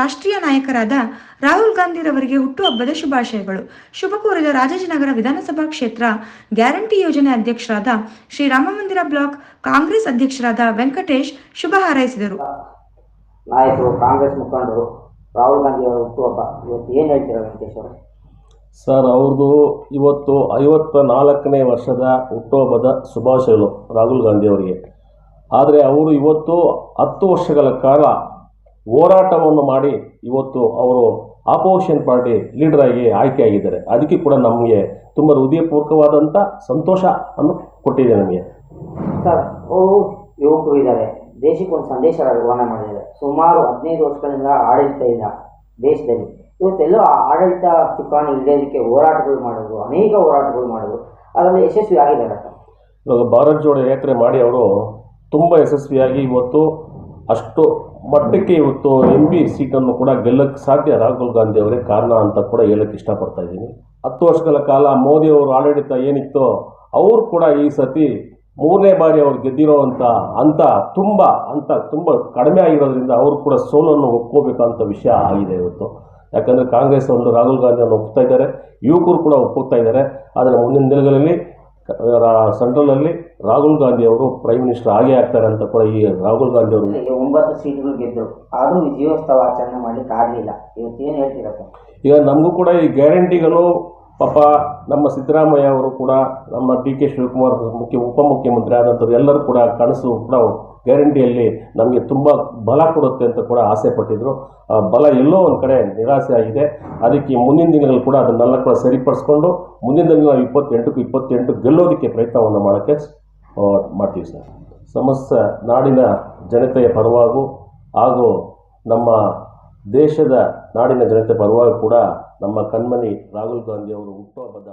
ರಾಷ್ಟ್ರೀಯ ನಾಯಕರಾದ ರಾಹುಲ್ ಗಾಂಧಿರವರಿಗೆ ಹುಟ್ಟುಹಬ್ಬದ ಶುಭಾಶಯಗಳು. ಶುಭ ಕೋರಿದ ರಾಜಾಜಿನಗರ ವಿಧಾನಸಭಾ ಕ್ಷೇತ್ರ ಗ್ಯಾರಂಟಿ ಯೋಜನೆ ಅಧ್ಯಕ್ಷರಾದ ಶ್ರೀ ರಾಮಮಂದಿರ ಬ್ಲಾಕ್ ಕಾಂಗ್ರೆಸ್ ಅಧ್ಯಕ್ಷರಾದ ವೆಂಕಟೇಶ್ ಶುಭ ಹಾರೈಸಿದರು. ನಾಯಕರು ಕಾಂಗ್ರೆಸ್ ಮುಖಂಡರು ರಾಹುಲ್ ಗಾಂಧಿ ಅವರ ಹುಟ್ಟುಹಬ್ಬ ಇವತ್ತು ಏನು ಹೇಳ್ತೀರಾ ವೆಂಕಟೇಶ್ ಅವರೇ? ಸರ್ ಅವ್ರದ್ದು ಇವತ್ತು ಐವತ್ತ ನಾಲ್ಕನೇ ವರ್ಷದ ಹುಟ್ಟುಹಬ್ಬದ ಶುಭಾಶಯಗಳು ರಾಹುಲ್ ಗಾಂಧಿ ಅವರಿಗೆ ಆದರೆ ಅವರು ಇವತ್ತು ಹತ್ತು ವರ್ಷಗಳ ಕಾಲ ಹೋರಾಟವನ್ನು ಮಾಡಿ ಇವತ್ತು ಅವರು ಆಪೋಸಿಷನ್ ಪಾರ್ಟಿ ಲೀಡರಾಗಿ ಆಯ್ಕೆಯಾಗಿದ್ದಾರೆ. ಅದಕ್ಕೆ ಕೂಡ ನಮಗೆ ತುಂಬ ಹೃದಯಪೂರ್ವಕವಾದಂಥ ಸಂತೋಷ ಅನ್ನು ಕೊಟ್ಟಿದೆ ನಮಗೆ. ಸರ್ ಅವರು ಯುವಕರು ಇದ್ದಾರೆ. ದೇಶಕ್ಕೊಂದು ಸಂದೇಶ ರವಾನೆ ಮಾಡಿದ್ದಾರೆ. ಸುಮಾರು ಹದಿನೈದು ವರ್ಷಗಳಿಂದ ಆಡಳಿತ ಇಲ್ಲ ದೇಶದಲ್ಲಿ. ಇವತ್ತೆಲ್ಲೋ ಆ ಆಡಳಿತ ಚುಕ್ಕಾಣಿ ಹಿಡಿಯೋದಕ್ಕೆ ಹೋರಾಟಗಳು ಮಾಡಿದ್ರು ಅನೇಕ ಹೋರಾಟಗಳು ಮಾಡಿದ್ರು. ಅದರಲ್ಲಿ ಯಶಸ್ವಿ ಆಗಿದ್ದಾರೆ ಸರ್. ಇವಾಗ ಭಾರತ್ ಜೋಡೋ ಯಾತ್ರೆ ಮಾಡಿ ಅವರು ತುಂಬ ಯಶಸ್ವಿಯಾಗಿ ಇವತ್ತು ಅಷ್ಟು ಮಟ್ಟಕ್ಕೆ ಇವತ್ತು ಎಂ ಬಿ ಸೀಟನ್ನು ಕೂಡ ಗೆಲ್ಲಕ್ಕೆ ಸಾಧ್ಯ ರಾಹುಲ್ ಗಾಂಧಿ ಅವರೇ ಕಾರಣ ಅಂತ ಕೂಡ ಹೇಳಕ್ಕೆ ಇಷ್ಟಪಡ್ತಾ ಇದ್ದೀನಿ. ಹತ್ತು ವರ್ಷಗಳ ಕಾಲ ಮೋದಿ ಅವರು ಆಡಳಿತ ಏನಿತ್ತೋ ಅವರು ಕೂಡ ಈ ಸತಿ ಮೂರನೇ ಬಾರಿ ಅವ್ರು ಗೆದ್ದಿರೋ ಅಂತ ಅಂತ ತುಂಬ ಅಂತ ತುಂಬ ಕಡಿಮೆ ಆಗಿರೋದ್ರಿಂದ ಅವರು ಕೂಡ ಸೋಲನ್ನು ಒಪ್ಕೋಬೇಕಂತ ವಿಷಯ ಆಗಿದೆ ಇವತ್ತು. ಯಾಕಂದರೆ ಕಾಂಗ್ರೆಸ್ ಒಂದು ರಾಹುಲ್ ಗಾಂಧಿಯನ್ನು ಒಪ್ತಾ ಇದ್ದಾರೆ, ಯುವಕರು ಕೂಡ ಒಪ್ಪುತ್ತಾ ಇದ್ದಾರೆ. ಆದರೆ ಮುಂದಿನ ದಿನಗಳಲ್ಲಿ ಸೆಂಟ್ರಲಲ್ಲಿ ರಾಹುಲ್ ಗಾಂಧಿ ಅವರು ಪ್ರೈಮ್ ಮಿನಿಸ್ಟರ್ ಆಗೇ ಆಗ್ತಾರೆ ಅಂತ ಕೂಡ ಈ ರಾಹುಲ್ ಗಾಂಧಿ ಅವರು ಒಂಬತ್ತು ಸೀಟ್ಗಳು ಗೆದ್ದರು ಆದರೂ ವಿಜಯೋತ್ಸವ ಆಚರಣೆ ಮಾಡಲಿಕ್ಕೆ ಆಗಲಿಲ್ಲ. ಇವತ್ತು ಏನು ಹೇಳ್ತೀರಾ ಸರ್? ಈಗ ನಮಗೂ ಕೂಡ ಈ ಗ್ಯಾರಂಟಿಗಳು ಪಾಪ ನಮ್ಮ ಸಿದ್ದರಾಮಯ್ಯ ಅವರು ಕೂಡ ನಮ್ಮ ಡಿ ಕೆ ಶಿವಕುಮಾರ್ ಮುಖ್ಯ ಉಪಮುಖ್ಯಮಂತ್ರಿ ಆದಂಥವ್ರು ಎಲ್ಲರೂ ಕೂಡ ಕನಸು ಕೂಡ ಗ್ಯಾರಂಟಿಯಲ್ಲಿ ನಮಗೆ ತುಂಬ ಬಲ ಕೊಡುತ್ತೆ ಅಂತ ಕೂಡ ಆಸೆ ಪಟ್ಟಿದ್ರು. ಬಲ ಎಲ್ಲೋ ಒಂದು ಕಡೆ ನಿರಾಸೆ ಆಗಿದೆ. ಅದಕ್ಕೆ ಮುಂದಿನ ದಿನಗಳು ಕೂಡ ಅದನ್ನೆಲ್ಲ ಕೂಡ ಸರಿಪಡಿಸ್ಕೊಂಡು ಮುಂದಿನ ದಿನ ನಾವು ಇಪ್ಪತ್ತೆಂಟಕ್ಕೂ ಇಪ್ಪತ್ತೆಂಟು ಗೆಲ್ಲೋದಕ್ಕೆ ಪ್ರಯತ್ನವನ್ನು ಮಾಡೋಕ್ಕೆ ಮಾಡ್ತೀವಿ ಸರ್. ಸಮಸ್ತ ನಾಡಿನ ಜನತೆಯ ಪರವಾಗೂ ಹಾಗೂ ನಮ್ಮ ದೇಶದ ನಾಡಿನ ಜನತೆ ಪರವಾಗಿ ಕೂಡ ನಮ್ಮ ಕಣ್ಮಣಿ ರಾಹುಲ್ ಗಾಂಧಿ ಅವರು ಹುಟ್ಟುಹಬ್ಬದ